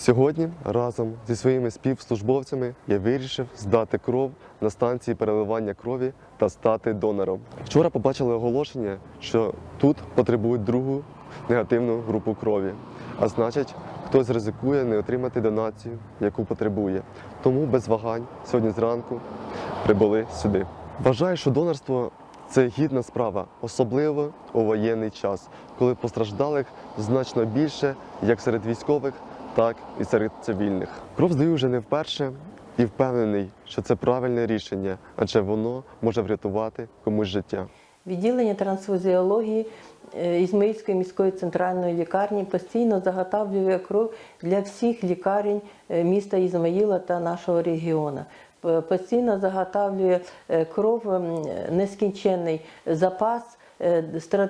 Сьогодні разом зі своїми співслужбовцями я вирішив здати кров на станції переливання крові та стати донором. Вчора побачили оголошення, що тут потребують другу негативну групу крові. А значить, хтось ризикує не отримати донацію, яку потребує. Тому без вагань сьогодні зранку прибули сюди. Вважаю, що донорство це гідна справа, особливо у воєнний час, коли постраждалих значно більше як серед військових, так і серед цивільних. Кров здаю вже не вперше і впевнений, що це правильне рішення, адже воно може врятувати комусь життя. Відділення трансфузіології е, Ізмаїльської міської центральної лікарні постійно заготавлює кров для всіх лікарень е, міста Ізмаїла та нашого регіону. Постійно заготавлює е, кров нескінченний запас. Е,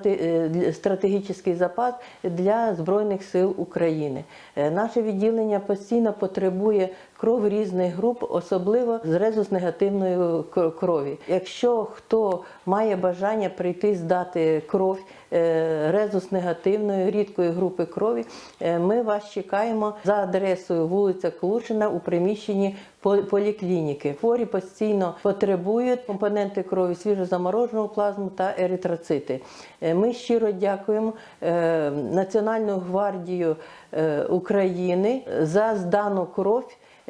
е, Стратегічний запас для Збройних сил України. Е, Наше відділення постійно потребує кров різних груп, особливо з резус негативної к- крові. Якщо хто має бажання прийти здати кров е, резус негативної рідкої групи крові, е, ми вас чекаємо за адресою вулиця Клушина у приміщенні по- поліклініки. Хворі постійно потребують компоненти крові свіжозаморожену плазму та еритроцити. Е, Ми щиро дякуємо Національну гвардію України за здану кров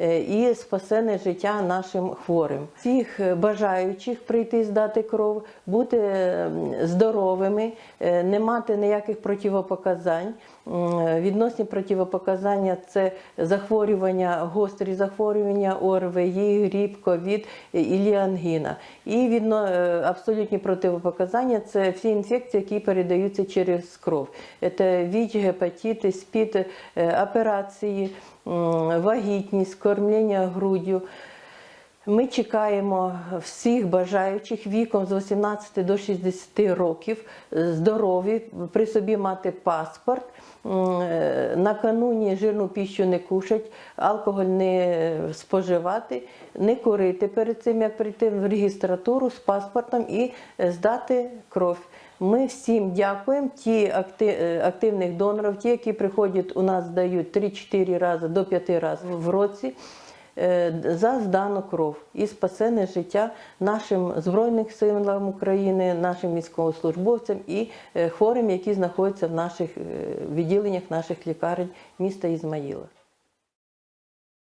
і спасене життя нашим хворим. Всіх е, бажаючих прийти здати кров, бути е, здоровими, е, не мати ніяких противопоказань. М, Відносні противопоказання це захворювання, гострі захворювання ОРВІ, гріб, ковід і ангіна. І відно, е, абсолютні противопоказання це всі інфекції, які передаються через кров. Це ВІЧ, гепатити, СПІД, е, операції, вагітність, кормлення груддю. Ми чекаємо всіх бажаючих віком з 18 до 60 років, здорові, при собі мати паспорт. Е, Накануні жирну піщу не кушать, алкоголь не споживати, не курити перед цим, як прийти в регістратуру з паспортом і здати кров. Ми всім дякуємо. Ті е, активних донорів, ті, які приходять у нас, дають 3-4 рази до 5 разів в році за здану кров і спасене життя нашим Збройним силам України, нашим військовослужбовцям і е, хворим, які знаходяться в наших е, відділеннях наших лікарень міста Ізмаїла.